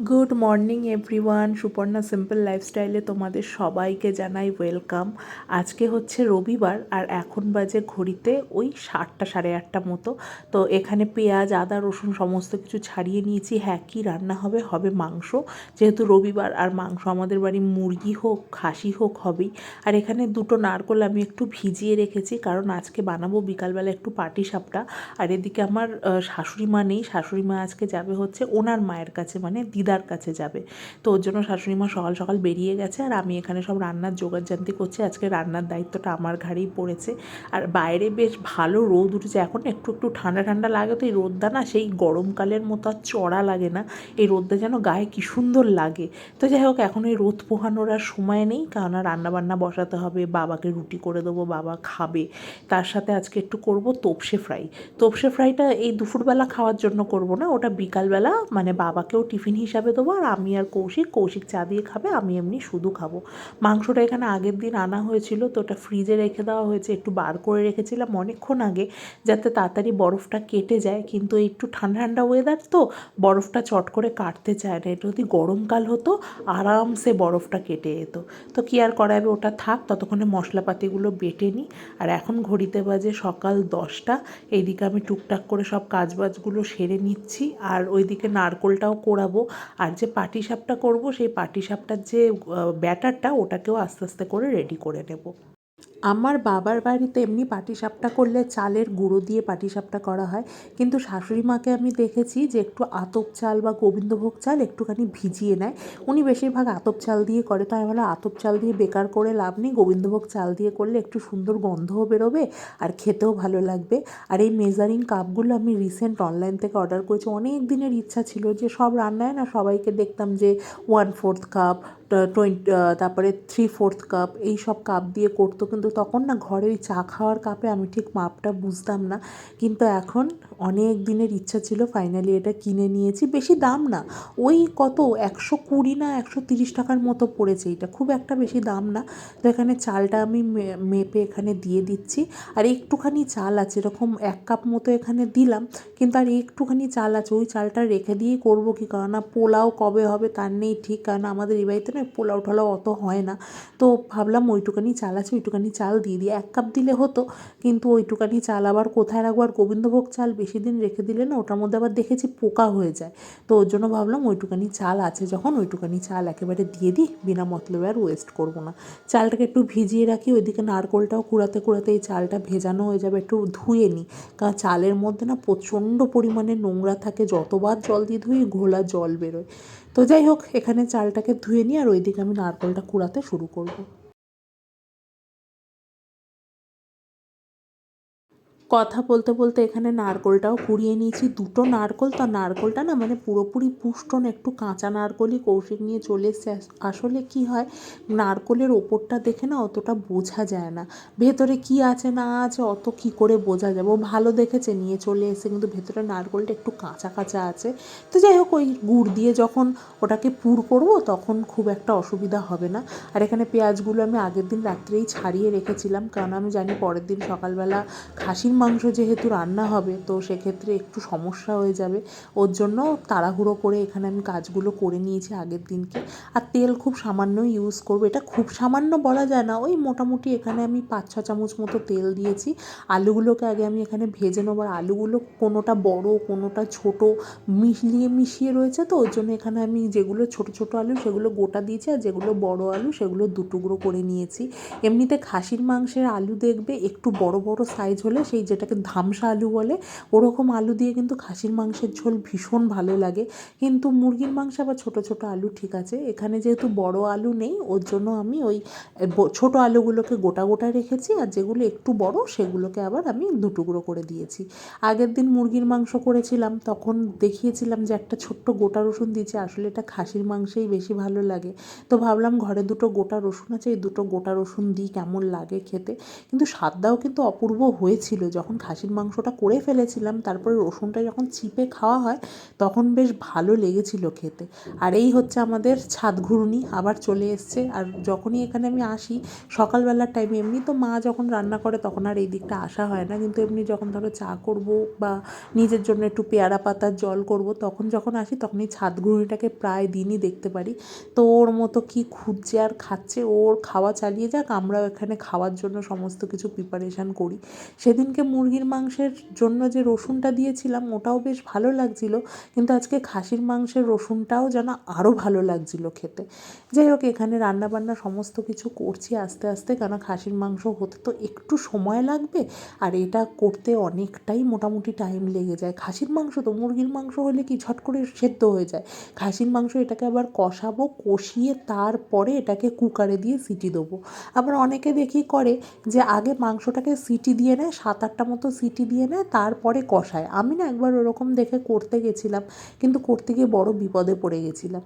Good morning everyone, Suparna simple লাইফস্টাইলে তোমাদের সবাইকে জানাই ওয়েলকাম। আজকে হচ্ছে রবিবার আর এখন বাজে ঘড়িতে ওই সাতটা সাড়ে আটটা মতো। তো এখানে পেঁয়াজ, আদা, রসুন সমস্ত কিছু ছাড়িয়ে নিয়েছি। হ্যাঁ কী রান্না হবে? হবে মাংস। যেহেতু রবিবার আর মাংস আমাদের বাড়ি মুরগি হোক, খাসি হোক, হবেই। আর এখানে দুটো নারকোল আমি একটু ভিজিয়ে রেখেছি, কারণ আজকে বানাবো বিকালবেলা একটু পাটি সাপটা। আর এদিকে আমার শাশুড়ি মা নেই। শাশুড়ি মা আজকে যাবে হচ্ছে ওনার মায়ের কাছে মানে দিদার কাছে যাবে। তো ওর জন্য শাশুড়ি মা সকাল সকাল বেরিয়ে গেছে আর আমি এখানে সব রান্নার জোগাড়জান্তি করছি। আজকে রান্নার দায়িত্বটা আমার ঘাড়েই পড়েছে। আর বাইরে বেশ ভালো রোদ উঠেছে। এখন একটু একটু ঠান্ডা ঠান্ডা লাগে তো এই রোদটা না সেই গরমকালের মতো আর চড়া লাগে না। এই রোদটা যেন গায়ে কি সুন্দর লাগে। তো যাই হোক, এখন এই রোদ পোহানোর আর সময় নেই। কারণ রান্না বান্না বসাতে হবে, বাবাকে রুটি করে দেবো, বাবা খাবে। তার সাথে আজকে একটু করব তোপসে ফ্রাই। তোপসে ফ্রাইটা এই দুপুরবেলা খাওয়ার জন্য করব না। ওটা বিকালবেলা মানে বাবাকেও টিফিন হিসাবে দেবো আর আমি আর কৌশিক কৌশিক চা দিয়ে খাবে, আমি এমনি শুধু খাব। মাংসটা এখানে আগের দিন আনা হয়েছিল, তো ওটা ফ্রিজে রেখে দেওয়া হয়েছে, একটু বার করে রেখেছিলাম অনেকক্ষণ আগে, যাতে তাড়াতাড়ি বরফটা কেটে যায়। কিন্তু একটু ঠান্ডা ঠান্ডা ওয়েদার তো, বরফটা চট করে কাটতে চায় না। এটা যদি গরমকাল হতো, আরামসে বরফটা কেটে যেত। তো কি আর করা যাবে ওটা থাক, ততক্ষণে মশলাপাতিগুলো বেটে নিই। আর এখন ঘড়িতে বাজে সকাল দশটা, এইদিকে আমি টুকটাক করে সব কাজবাজগুলো সেরে নিচ্ছি। আর ওইদিকে নারকোলটাও কোড়াবো আর যে পাটিসাপটা করব, সেই পাটিসাপটার যে ব্যাটারটা, ওটাকেও আস্তে আস্তে করে রেডি করে নেব। আমার বাবার বাড়িতে এমনি পাটিসাপটা করলে চালের গুঁড়ো দিয়ে পাটিসাপটা করা হয়। কিন্তু শাশুড়ি মাকে আমি দেখেছি যে একটু আতপ চাল বা গোবিন্দভোগ চাল একটুখানি ভিজিয়ে নেয়। উনি বেশিরভাগ আতপ চাল দিয়ে করে। তো আমি ভালো আতপ চাল দিয়ে বেকার করে লাভ নেই। গোবিন্দভোগ চাল দিয়ে করলে একটু সুন্দর গন্ধও বেরোবে আর খেতেও ভালো লাগবে। আর এই মেজারিং কাপগুলো আমি রিসেন্ট অনলাইন থেকে অর্ডার করেছি। অনেক দিনের ইচ্ছা ছিল যে সব রান্নায় না সবাইকে দেখতাম যে ওয়ান ফোর্থ কাপ টোয়েন্টি তারপরে থ্রি ফোর্থ কাপ এই সব কাপ দিয়ে করতো। কিন্তু তখন না ঘরে ওই চা খাওয়ার কাপে আমি ঠিক মাপটা বুঝতাম না। কিন্তু এখন অনেক দিনের ইচ্ছা ছিল ফাইনালি এটা কিনে নিয়েছি, বেশি দাম না। ওই কত? একশো কুড়ি না একশো তিরিশ টাকার মতো পড়েছে এটা। খুব একটা বেশি দাম না। তো এখানে চালটা আমি মেপে এখানে দিয়ে দিচ্ছি। আর একটুখানি চাল আছে, এরকম এক কাপ মতো এখানে দিলাম। কিন্তু আর একটুখানি চাল আছে, ওই চালটা রেখে দিয়েই করব কি? কারণ না পোলাও কবে হবে তার নেই ঠিক। কারণ আমাদের এই বাড়িতে না পোলাও টোলাও অত হয় না। তো ভাবলাম ওইটুকানি চাল আছে, ওইটুকানি চাল দিয়ে দিই। এক কাপ দিলে হতো, কিন্তু ওইটুকানি চাল আবার কোথায় রাখব? আর গোবিন্দভোগ চাল বেশি দিন রেখে দিলে না ওটার মধ্যে আবার দেখেছি পোকা হয়ে যায়। তো ওর জন্য ভাবলাম ওইটুকানি চাল আছে, যখন ওইটুকানি চাল একেবারে দিয়ে দিই, বিনা মতলবে আর ওয়েস্ট করব না। চালটাকে একটু ভিজিয়ে রাখি, ওইদিকে নারকোলটাও কুড়াতে কুড়াতে এই চালটা ভেজানো হয়ে যাবে, একটু ধুয়ে নিই। কারণ চালের মধ্যে না প্রচণ্ড পরিমাণে নোংরা থাকে, যতবার জল দিয়ে ধুই ঘোলা জল বেরোয়। তো যাই হোক, এখানে চালটাকে ধুয়ে নিই আর ওইদিকে আমি নারকোলটা কুড়াতে শুরু করব। কথা বলতে বলতে এখানে নারকোলটাও কুড়িয়ে নিয়েছি। দুটো নারকোল, তো নারকোলটা না মানে পুরোপুরি পুষ্ট না একটু কাঁচা নারকোলই কৌশিক নিয়ে চলে এসছে। আসলে কি হয়, নারকোলের ওপরটা দেখে না অতটা বোঝা যায় না। ভেতরে কি আছে, না আছে, অত কি করে বোঝা যাবে? ও ভালো দেখেছে, নিয়ে চলে এসে কিন্তু ভেতরে নারকোলটা একটু কাঁচা কাঁচা আছে। তো যাই হোক, ওই গুড় দিয়ে যখন ওটাকে পুর করব, তখন খুব একটা অসুবিধা হবে না। আর এখানে পেঁয়াজগুলো আমি আগের দিন রাত্রেই ছাড়িয়ে রেখেছিলাম, কারণ আমি জানি পরের দিন সকালবেলা খাসির মাংস যেহেতু রান্না হবে, তো সেক্ষেত্রে একটু সমস্যা হয়ে যাবে। ওর জন্য তাড়াহুড়ো করে এখানে আমি কাজগুলো করে নিয়েছি আগের দিনকে। আর তেল খুব সামান্য ইউজ করব। এটা খুব সামান্য বলা যায় না। ওই মোটামুটি এখানে আমি পাঁচ ছ চামচ মতো তেল দিয়েছি। আলুগুলোকে আগে আমি এখানে ভেজে নেব। আর আলুগুলো কোনোটা বড়, কোনোটা ছোট মিলিয়ে মিশিয়ে রয়েছে তো, ওর জন্য এখানে আমি যেগুলো ছোট ছোট আলু সেগুলো গোটা দিয়েছি আর যেগুলো বড় আলু সেগুলো দু টুকরো করে নিয়েছি। এমনিতে খাসির মাংসের আলু দেখবে একটু বড় বড় সাইজ হলে সেই যেটাকে ধামসা আলু বলে, ওরকম আলু দিয়ে কিন্তু খাসির মাংসের ঝোল ভীষণ ভালো লাগে। কিন্তু মুরগির মাংস আবার ছোট ছোট আলু ঠিক আছে, এখানে যেহেতু বড় আলু নেই, ওর জন্য আমি ওই ব- ছোট আলুগুলোকে গোটা গোটা রেখেছি, আর যেগুলো একটু বড় সেগুলোকে আবার আমি দু টুকরো করে দিয়েছি। আগের দিন মুরগির মাংস করেছিলাম, তখন দেখিয়েছিলাম যে একটা ছোট্ট গোটা রসুন দিয়েছি, আসলে এটা খাসির মাংসেই বেশি ভালো লাগে। তো ভাবলাম ঘরে দুটো গোটা রসুন আছে, এই দুটো গোটা রসুন দিই, কেমন লাগে খেতে। কিন্তু স্বাদটাও কিন্তু অপূর্ব হয়েছিল যখন খাসির মাংসটা করে ফেলেছিলাম, তারপরে রসুনটা যখন চিপে খাওয়া হয়, তখন বেশ ভালো লেগেছিল খেতে। আর এই হচ্ছে আমাদের ছাদ ঘুরুনি, আবার চলে এসছে। আর যখনই এখানে আমি আসি, সকালবেলার টাইমে এমনি তো মা যখন রান্না করে, তখন আর এই দিকটা আসা হয় না। কিন্তু এমনি যখন ধরো চা করব বা নিজের জন্য একটু পেয়ারা পাতার জল করব, তখন যখন আসি, তখন এই ছাদ ঘুরুনিটাকে প্রায় দিনই দেখতে পারি। তো ওর মতো কি খুঁজছে আর খাচ্ছে, ওর খাওয়া চালিয়ে যাক, আমরাও এখানে খাওয়ার জন্য সমস্ত কিছু প্রিপারেশান করি। সেদিনকে মুরগির মাংসের জন্য যে রসুনটা দিয়েছিলাম, ওটাও বেশ ভালো লাগছিল। কিন্তু আজকে খাসির মাংসের রসুনটাও যেন আরও ভালো লাগছিল খেতে। যাই হোক, এখানে রান্নাবান্না সমস্ত কিছু করছি আস্তে আস্তে, কেন খাসির মাংস হতে তো একটু সময় লাগবে। আর এটা করতে অনেকটাই মোটামুটি টাইম লেগে যায়। খাসির মাংস তো, মুরগির মাংস হলে কি ঝট করে সেদ্ধ হয়ে যায়? খাসির মাংস এটাকে আবার কষাবো, কষিয়ে তারপরে এটাকে কুকারে দিয়ে সিটি দেবো। আবার অনেকে দেখি করে যে আগে মাংসটাকে সিটি দিয়ে নেয় সাত আটটা মতো সিটি দিয়ে নেয়, তারপরে কষায়। আমি না একবার ওরকম দেখে করতে গেছিলাম, কিন্তু করতে গিয়ে বড় বিপদে পড়ে গেছিলাম।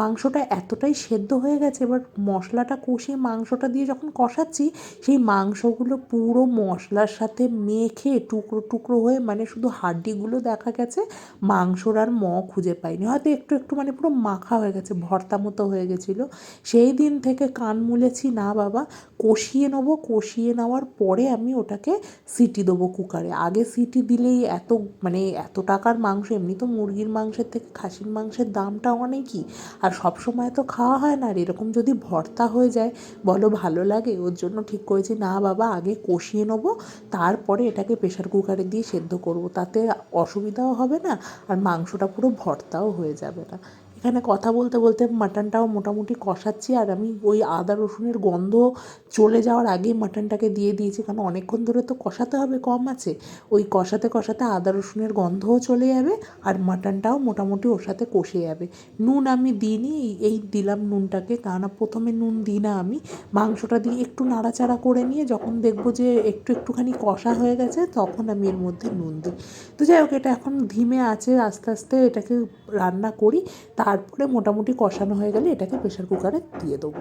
মাংসটা এতটাই সেদ্ধ হয়ে গেছে, এবার মশলাটা কষিয়ে মাংসটা দিয়ে যখন কষাচ্ছি, সেই মাংসগুলো পুরো মশলার সাথে মেখে টুকরো টুকরো হয়ে মানে শুধু হাড্ডিগুলো দেখা গেছে, মাংসর আর ম খুঁজে পাইনি। হয়তো একটু একটু মানে পুরো মাখা হয়ে গেছে, ভর্তা মতো হয়ে গেছিল। সেই দিন থেকে কান মুলেছি, না বাবা, কষিয়ে নেব। কষিয়ে নেওয়ার পরে আমি ওটাকে সিটি দেবো। কুকারে। আগে সিটি দিলেই এত মানে এত টাকার মাংস, এমনি তো মুরগির মাংসের থেকে খাসির মাংসের দামটা অনেকই। আর সব সময় তো খাওয়া হয় না, আর এরকম যদি ভর্তা হয়ে যায়, বলো ভালো লাগে, ওর জন্য ঠিক করেছি, না বাবা, আগে কষিয়ে নেব, তারপরে এটাকে প্রেশার কুকারে দিয়ে সেদ্ধ করব, তাতে অসুবিধাও হবে না, আর মাংসটা পুরো ভর্তাও হয়ে যাবে না। এখানে কথা বলতে বলতে মাটনটাও মোটামুটি কষাচ্ছি, আর আমি ওই আদা রসুনের গন্ধ চলে যাওয়ার আগেই মাটনটাকে দিয়ে দিয়েছি, কারণ অনেকক্ষণ ধরে তো কষাতে হবে, কম আছে। ওই কষাতে কষাতে আদা রসুনের গন্ধও চলে যাবে, আর মাটনটাও মোটামুটি ওর সাথে কষে যাবে। নুন আমি দিইনি, এই দিলাম নুনটাকে, কেননা প্রথমে নুন দিই না আমি। মাংসটা দিয়ে একটু নাড়াচাড়া করে নিয়ে যখন দেখব যে একটু একটুখানি কষা হয়ে গেছে, তখন আমি এর মধ্যে নুন দিই। তো যাই হোক, এটা এখন ধিমে আছে, আস্তে আস্তে এটাকে রান্না করি। তারপরে মোটামুটি কষানো হয়ে গেলে এটাকে প্রেশার কুকারে দিয়ে দেবো।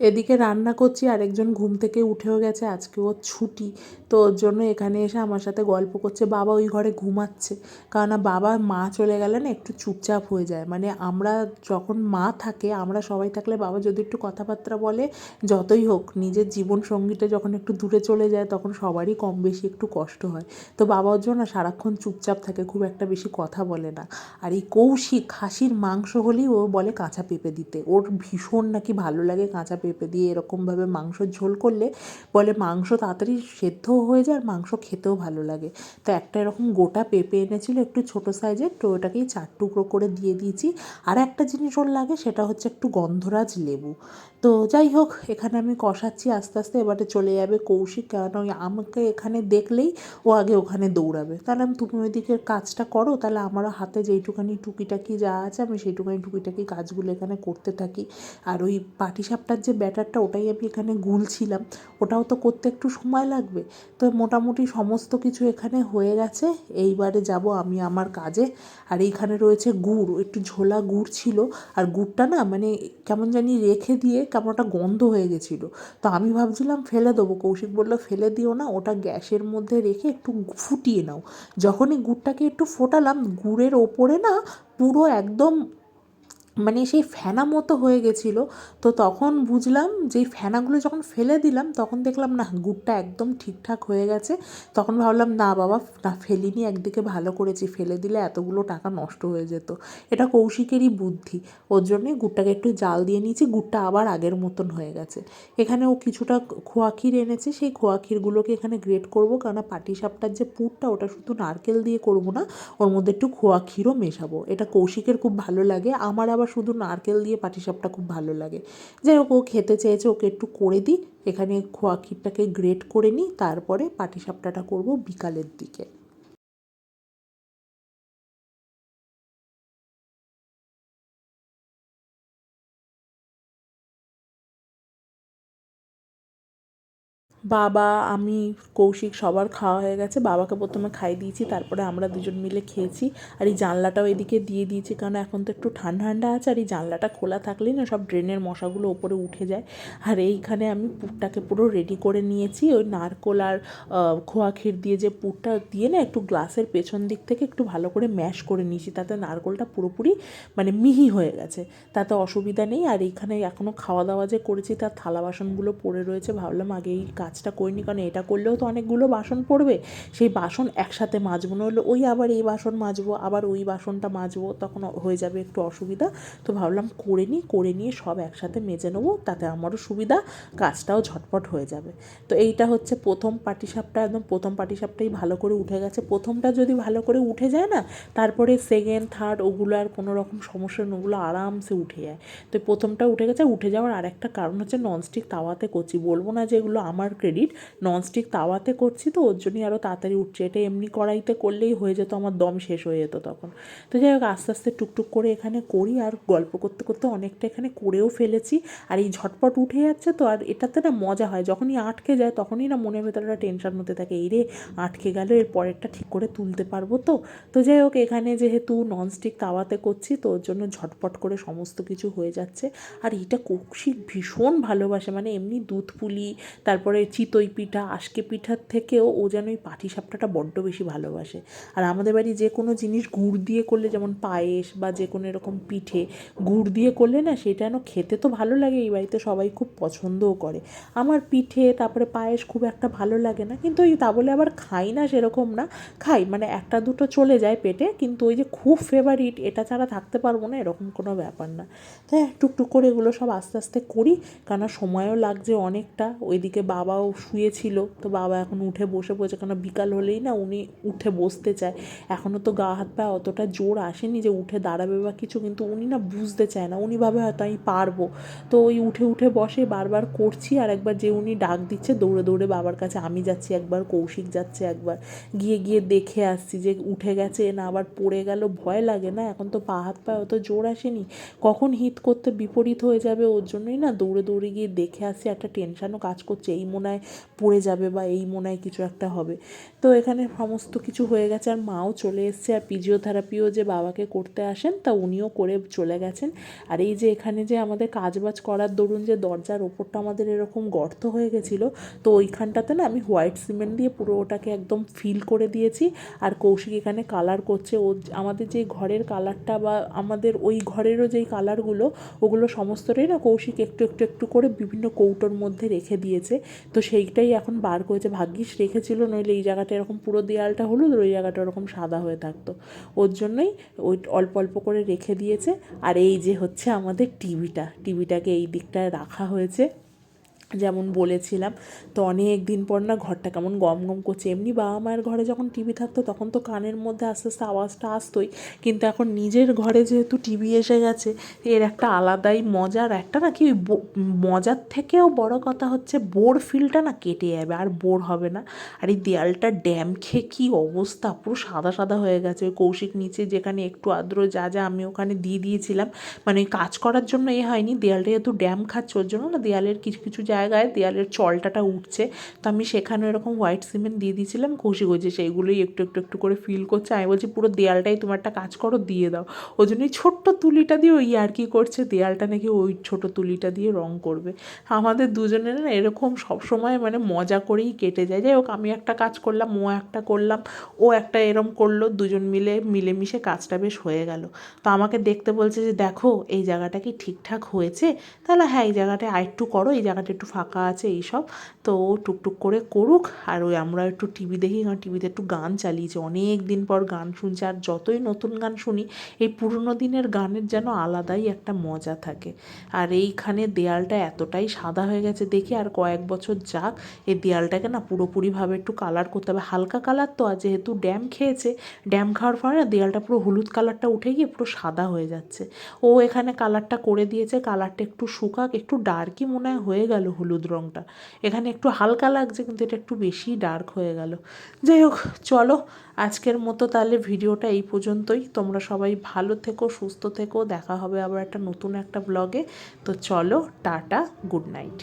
এদিকে রান্না করছি, আরেকজন ঘুম থেকে উঠেও গেছে আজকে ওর ছুটি। তো ওর জন্য এখানে এসে আমার সাথে গল্প করছে, বাবা ওই ঘরে ঘুমাচ্ছে। কারণ বাবা মা চলে গেলে না একটু চুপচাপ হয়ে যায়। মানে আমরা যখন মা থাকে, আমরা সবাই থাকলে বাবা যদি একটু কথাবার্তা বলে, যতই হোক, নিজের জীবন সঙ্গীটা যখন একটু দূরে চলে যায়, তখন সবারই কম বেশি একটু কষ্ট হয়। তো বাবা ওর জন্য সারাক্ষণ চুপচাপ থাকে, খুব একটা বেশি কথা বলে না। আর এই কৌশিক, খাসির মাংস হলেই ও বলে কাঁচা পেঁপে দিতে। ওর ভীষণ নাকি ভালো লাগে কাঁচা পেঁপে দিয়ে এরকমভাবে মাংস ঝোল করলে বলে মাংস তাড়াতাড়ি সেদ্ধও হয়ে যায় আর মাংস খেতেও ভালো লাগে। তো একটা এরকম গোটা পেঁপে এনেছিল একটু ছোটো সাইজের, তো ওটাকেই চার টুকরো করে দিয়ে দিয়েছি। আর একটা জিনিস ওর লাগে, সেটা হচ্ছে একটু গন্ধরাজ লেবু। তো যাই হোক, এখানে আমি কষাচ্ছি আস্তে আস্তে, এবারে চলে যাবে কৌশিক কেন আমাকে এখানে দেখলেই ও আগে ওখানে দৌড়াবে। তাহলে আমি তুমি ওই দিকের কাজটা করো, তাহলে আমারও হাতে যেইটুকানি টুকিটাকি যা আছে, আমি সেইটুখানি টুকিটাকি কাজগুলো এখানে করতে থাকি। আর ওই পাটিসাপটার যে ব্যাটারটা ওটাই আমি এখানে গুলছিলাম। ওটাও তো করতে একটু সময় লাগবে। তো মোটামুটি সমস্ত কিছু এখানে হয়ে গেছে। এইবারে যাব আমি আমার কাজে। আর এইখানে রয়েছে গুড়। একটু ঝোলা গুড় ছিল। আর গুড়টা না মানে কেমন জানি রেখে দিয়ে কেমন একটা গন্ধ হয়ে গেছিল। তো আমি ভাবছিলাম ফেলে দেবো। কৌশিক বলল, ফেলে দিও না। ওটা গ্যাসের মধ্যে রেখে একটু ফুটিয়ে নাও। যখনই গুড়টাকে একটু ফোটালাম, গুড়ের ওপরে না পুরো একদম মানে সেই ফেনা মতো হয়ে গেছিল। তো তখন বুঝলাম যে ফেনাগুলো যখন ফেলে দিলাম, তখন দেখলাম না গুড়টা একদম ঠিকঠাক হয়ে গেছে। তখন ভাবলাম, না বাবা, না, ফেলিনি। একদিকে ভালো করেছি, ফেলে দিলে এতগুলো টাকা নষ্ট হয়ে যেত। এটা কৌশিকেরই বুদ্ধি। ওর জন্যে গুড়টাকে একটু জাল দিয়ে নিয়েছি, গুড়টা আবার আগের মতন হয়ে গেছে। এখানে ও কিছুটা খোয়া ক্ষীর এনেছে, সেই খোয়া ক্ষীরগুলোকে এখানে গ্রেট করব, কেননা পাটিসাপটার যে পুরটা, ওটা শুধু নারকেল দিয়ে করব না, ওর মধ্যে একটু খোয়া ক্ষীরও মেশাবো। এটা কৌশিকের খুব ভালো লাগে। আমার আবার শুধু নারকেল দিয়ে পাটিসাপটা খুব ভালো লাগে। যাই হোক, ও খেতে চেয়েছে, ওকে একটু করে দিই। এখানে খোয়া ক্ষীরটাকে গ্রেট করে নিই, তারপরে পাটিসাপটাটা করব বিকালের দিকে। বাবা, আমি, কৌশিক সবার খাওয়া হয়ে গেছে। বাবাকে প্রথমে খাই দিয়েছি, তারপরে আমরা দুজন মিলে খেয়েছি। আর এই জানলাটাও এদিকে দিয়ে দিয়েছি, কারণ এখন তো একটু ঠান্ডা ঠান্ডা আছে, আর এই জানলাটা খোলা থাকলেই না সব ড্রেনের মশাগুলো ওপরে উঠে যায়। আর এইখানে আমি পুরটাকে পুরো রেডি করে নিয়েছি। ওই নারকোল আর খোয়া ক্ষীর দিয়ে যে পুরটা দিয়ে না একটু গ্লাসের পেছন দিক থেকে একটু ভালো করে ম্যাশ করে নিয়েছি, তাতে নারকোলটা পুরোপুরি মানে মিহি হয়ে গেছে। তাতে অসুবিধা নেই, আর এইখানে এখনও খাওয়া দাওয়া যে করেছি, তার থালা বাসনগুলো পড়ে রয়েছে, ভাবলাম আগে এই কাজটা করিনি, কারণ এটা করলেও তো অনেকগুলো বাসন পড়বে। সেই বাসন একসাথে মাজবো না হলে ওই আবার এই বাসন মাজবো, আবার ওই বাসনটা মাজবো, তখন হয়ে যাবে একটু অসুবিধা। তো ভাবলাম করে নিই, করে নিয়ে সব একসাথে মেজে নেব, তাতে আমারও সুবিধা, কাজটাও ঝটপট হয়ে যাবে। তো এইটা হচ্ছে প্রথম পাটিসাপটা, একদম প্রথম পাটিসাপটাই ভালো করে উঠে গেছে। প্রথমটা যদি ভালো করে উঠে যায় না, তারপরে সেকেন্ড থার্ড ওগুলো আর কোনো রকম সমস্যা ওগুলো আরামসে উঠে যায়। তো প্রথমটা উঠে গেছে, উঠে যাওয়ার আরেকটা কারণ হচ্ছে ননস্টিক তাওয়াতে করছি বলব না যে এগুলো আমার ক্রেডিট ননস্টিক তাওয়াতে করছি তো, ওর জন্যই আরও তাড়াতাড়ি উঠছে। এটা এমনি কড়াইতে করলেই হয়ে যেত, আমার দম শেষ হয়ে যেত তখন। তো যাই হোক, আস্তে আস্তে টুকটুক করে এখানে করি, আর গল্প করতে করতে অনেকটা এখানে করেও ফেলেছি। আর এই ঝটপট উঠে যাচ্ছে তো, আর এটাতে না মজা হয়, যখনই আটকে যায় তখনই না মনের ভেতরে একটা টেনশন হতে থাকে, এই রে, আটকে গেল, এর পরেরটা ঠিক করে তুলতে পারব তো? তো যাই হোক, এখানে যেহেতু ননস্টিক তাওয়াতে করছি, তো ওর জন্য ঝটপট করে সমস্ত কিছু হয়ে যাচ্ছে। আর এটা কৌশিক ভীষণ ভালোবাসে মানে এমনি দুধ পুলি, তারপরে চিতই পিঠা, আশকে পিঠার থেকেও ও যেন ওই পাটিসাপটাটা বড্ড বেশি ভালোবাসে। আর আমাদের বাড়ি যে কোনো জিনিস গুড় দিয়ে করলে, যেমন পায়েস বা যে কোনো এরকম পিঠে গুড় দিয়ে করলে না, সেটা যেন খেতে তো ভালো লাগে, এই বাড়িতে সবাই খুব পছন্দও করে। আমার পিঠে, তারপরে পায়েস খুব একটা ভালো লাগে না, কিন্তু ওই তা বলে আবার খাই না সেরকম না, খাই। মানে একটা দুটো চলে যায় পেটে, কিন্তু ওই যে খুব ফেভারিট এটা ছাড়া থাকতে পারব না, এরকম কোনো ব্যাপার না। তাই টুকটুক করে এগুলো সব আস্তে আস্তে করি কেন সময়ও লাগছে অনেকটা, ওইদিকে বাবাও শুয়েছিল, তো বাবা এখন উঠে বসে পড়েছে কেন বিকাল হলেই না উনি উঠে বসতে চায়। এখনও তো গা হাত পা অতটা জোর আসেনি যে উঠে দাঁড়াবে বা কিছু, কিন্তু উনি না বুঝতে চায় না। উনি ভাবে হয়তো আমি পারব। তো ওই উঠে উঠে বসে বারবার করছি আর একবার যে উনি ডাক দিচ্ছে, দৌড়ে দৌড়ে বাবার কাছে আমি যাচ্ছি একবার, কৌশিক যাচ্ছে একবার। গিয়ে গিয়ে দেখে আসছি যে উঠে গেছে, না আবার পড়ে গেল, ভয় লাগে না। এখন তো পা হাত পায়ে অত জোর আসেনি। কখন হিট করতে বিপরীত হয়ে যাবে ওর জন্যই না দৌড়ে দৌড়ে গিয়ে দেখে আসছি, একটা টেনশানও কাজ করছে। এই মনে হয় পড়ে যাবে বা এই মনে হয় কিছু একটা হবে। তো এখানে সমস্ত কিছু হয়ে গেছে আর মাও চলে এসছে আর ফিজিওথেরাপিও যে বাবাকে করতে আসেন তা উনিও করে চলে গেছেন। আর এই যে এখানে যে আমাদের কাজবাজ করার দরুন যে দরজার ওপরটা আমাদের এরকম গর্ত হয়ে গেছিল, তো ওইখানটাতে না আমি হোয়াইট সিমেন্ট দিয়ে পুরো ওটাকে একদম ফিল করে দিয়েছি। আর কৌশিক এখানে কালার করছে, ও আমাদের যে ঘরের কালারটা বা আমাদের ওই ঘরেরও যেই কালারগুলো ওগুলো সমস্তটাই না কৌশিক একটু একটু একটু করে বিভিন্ন কৌটোর মধ্যে রেখে দিয়েছে। তো সেইটাই এখন বার করেছে। ভাগ্যিস রেখেছিল, নইলে এই জায়গাটা এরকম পুরো দেয়ালটা হলুদ ওই জায়গাটা ওরকম সাদা হয়ে থাকতো। ওর জন্যই ওই অল্প অল্প করে রেখে দিয়েছে। আর এই যে হচ্ছে আমাদের টিভিটা, টিভিটাকে এই দিকটায় রাখা হয়েছে। যেমন বলেছিলাম, তো অনেক দিন পর না ঘরটা কেমন গম গম করছে। এমনি বাবা মায়ের ঘরে যখন টিভি থাকতো তখন তো কানের মধ্যে আস্তে আস্তে আওয়াজটা আসতোই। কিন্তু এখন নিজের ঘরে যেহেতু টিভি এসে গেছে, এর একটা আলাদাই মজার একটা না কি মজার থেকেও বড় কথা হচ্ছে বোর ফিলটা না কেটে যাবে, আর বোর হবে না। আর এই দেয়ালটা ড্যাম খেয়ে কী অবস্থা, পুরো সাদা সাদা হয়ে গেছে। ওই কৌশিক নিচে যেখানে একটু আদ্র যা যা আমি ওখানে দিয়ে দিয়েছিলাম। মানে কাজ করার জন্য এ হয়নি, দেয়ালটা যেহেতু ড্যাম খাচ্ছে, ওর জন্য না দেয়ালের কিছু কিছু জায়গায় দেয়ালের চলটাটা উঠছে। তো আমি সেখানে এরকম হোয়াইট সিমেন্ট দিয়ে দিয়েছিলাম ওই যে সেইগুলোই একটু একটু একটু করে ফিল করছে। আমি বলছি, পুরো দেয়ালটাই তোমার একটা কাজ করো, দিয়ে দাও। ওই জন্য ওই ছোট্ট তুলিটা দিয়ে ওই আর কি করছে। দেয়ালটা নাকি ওই ছোট তুলিটা দিয়ে রং করবে। আমাদের দুজনের না এরকম সবসময় মানে মজা করেই কেটে যায়। যাই হোক, আমি একটা কাজ করলাম, ও একটা করলাম, ও একটা এরম করল, দুজন মিলে মিলেমিশে কাজটা বেশ হয়ে গেল। তো আমাকে দেখতে বলছে যে, দেখো, এই জায়গাটা কি ঠিকঠাক হয়েছে? তাহলে হ্যাঁ এই জায়গাটা আরেকটু করো, এই জায়গাটা একটু ফাঁকা আছে এইসব। তো টুকটুক করে করুক, আর ওই আমরা একটু টিভি দেখি, কারণ টিভিতে একটু গান চালিয়েছে অনেক দিন পর গান শুনছে, আর যতই নতুন গান শুনি, এই পুরনো দিনের গানের যেন আলাদাই একটা মজা থাকে। আর এইখানে দেয়ালটা এতটাই সাদা হয়ে গেছে দেখি, আর কয়েক বছর যাক, এই দেয়ালটাকে না পুরোপুরিভাবে একটু কালার করতে হবে। হালকা কালার তো, আর যেহেতু ড্যাম খেয়েছে, ড্যাম খাওয়ার ফলে না দেয়ালটা পুরো হলুদ কালারটা উঠে গিয়ে পুরো সাদা হয়ে যাচ্ছে। ও এখানে কালারটা করে দিয়েছে কালারটা একটু শুকাক, একটু ডার্কই মনে হয় হয়ে গেল হলুদ রঙটা এখানে একটু হালকা লাগছে, কিন্তু এটা একটু বেশি ডার্ক হয়ে গেল। যাই হোক, চলো আজকের মতো তাহলে ভিডিওটা এই পর্যন্তই। তোমরা সবাই ভালো থেকো, সুস্থ থেকো। দেখা হবে আবার একটা নতুন একটা ব্লগে তো চলো, টাটা গুড নাইট